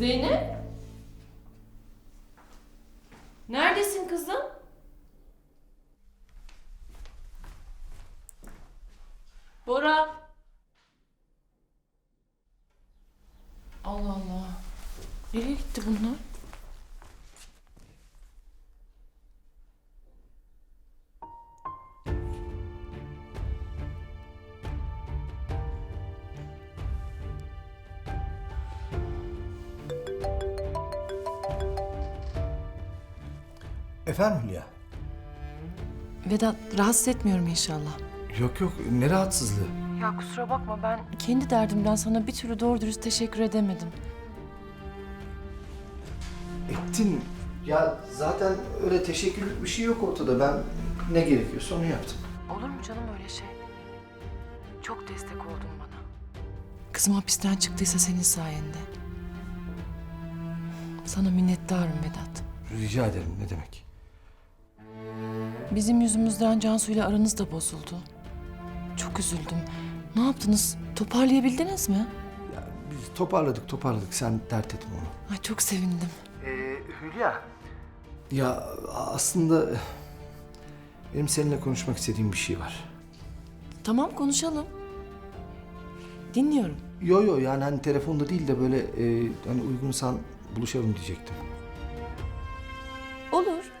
Zeynep? Neredesin kızım? Bora. Allah Allah. Nereye gitti bunlar? Efendim Hülya? Vedat rahatsız etmiyorum inşallah. Yok yok ne rahatsızlığı? Ya kusura bakma ben kendi derdimden sana bir türlü doğru dürüst teşekkür edemedim. Ettin. Ya zaten öyle teşekkürlük bir şey yok ortada. Ben ne gerekiyorsa onu yaptım. Olur mu canım öyle şey? Çok destek oldun bana. Kızım hapisten çıktıysa senin sayende. Sana minnettarım Vedat. Rica ederim ne demek. Bizim yüzümüzden Cansu ile aranız da bozuldu. Çok üzüldüm. Ne yaptınız? Toparlayabildiniz mi? Ya biz toparladık toparladık sen dert etme onu. Ay çok sevindim. Ee, Hülya. Ya aslında benim seninle konuşmak istediğim bir şey var. Tamam konuşalım. Dinliyorum. Yo yo yani hani telefonda değil de böyle e, hani uygunsan buluşalım diyecektim. Olur.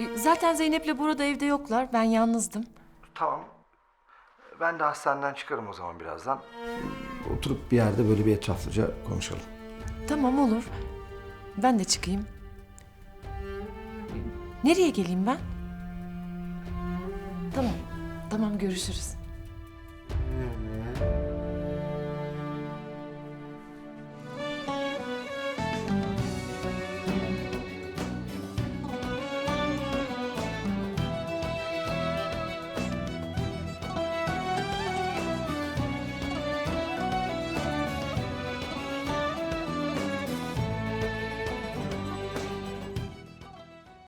E, Zaten Zeynep'le burada evde yoklar. Ben yalnızdım. Tamam. Ben de hastaneden çıkarım o zaman birazdan. Oturup bir yerde böyle bir etraflıca konuşalım. Tamam olur. Ben de çıkayım. Nereye geleyim ben? Tamam. Tamam görüşürüz.